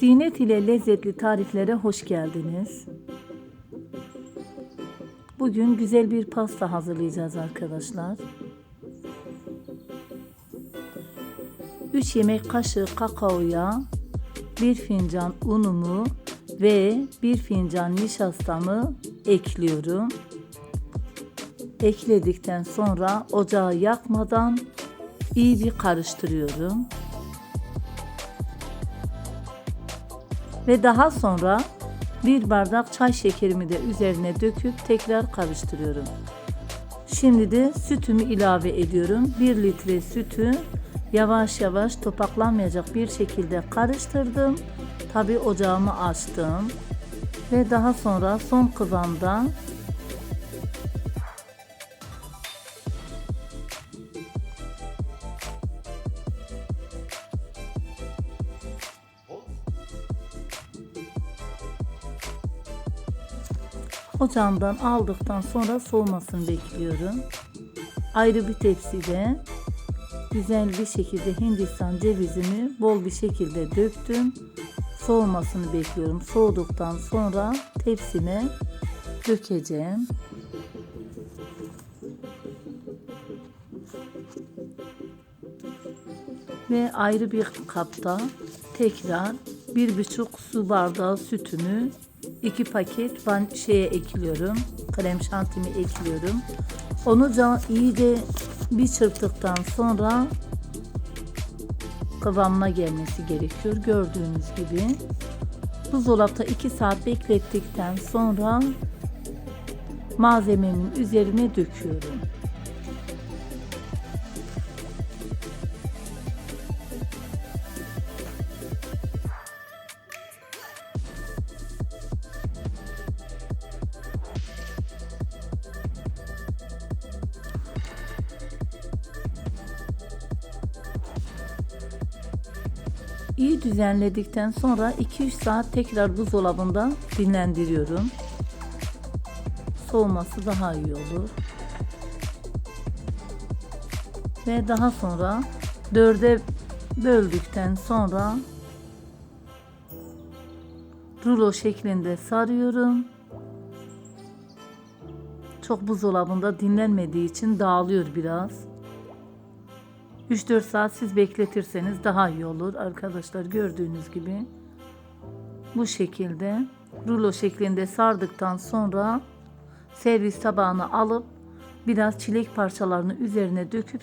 Zinet ile lezzetli tariflere hoş geldiniz. Bugün güzel bir pasta hazırlayacağız arkadaşlar. 3 yemek kaşığı kakaoya, 1 fincan unumu ve 1 fincan nişastamı ekliyorum. Ekledikten sonra ocağı yakmadan iyi bir karıştırıyorum. Ve daha sonra bir bardak çay şekerimi de üzerine döküp tekrar karıştırıyorum. Şimdi de sütümü ilave ediyorum. 1 litre sütü yavaş yavaş topaklanmayacak bir şekilde karıştırdım. Tabi ocağımı açtım. Ve daha sonra son kıvamda Ocağımdan aldıktan sonra soğumasını bekliyorum. Ayrı bir tepside güzel bir şekilde Hindistan cevizimi bol bir şekilde döktüm. Soğumasını bekliyorum. Soğuduktan sonra tepsime dökeceğim. Ve ayrı bir kapta tekrar bir buçuk su bardağı sütümü iki paket ben şeye ekliyorum. Krem şantimi ekliyorum. Onu iyice bir çırptıktan sonra kıvamına gelmesi gerekiyor. Gördüğünüz gibi. Buzdolapta 2 saat beklettikten sonra malzemenin üzerine döküyorum. İyi düzenledikten sonra 2-3 saat tekrar buzdolabında dinlendiriyorum. Soğuması daha iyi olur. Ve daha sonra dörde böldükten sonra rulo şeklinde sarıyorum. Çok buzdolabında dinlenmediği için dağılıyor biraz. 3-4 saat siz bekletirseniz daha iyi olur arkadaşlar gördüğünüz gibi. Bu şekilde rulo şeklinde sardıktan sonra servis tabağına alıp biraz çilek parçalarını üzerine döküp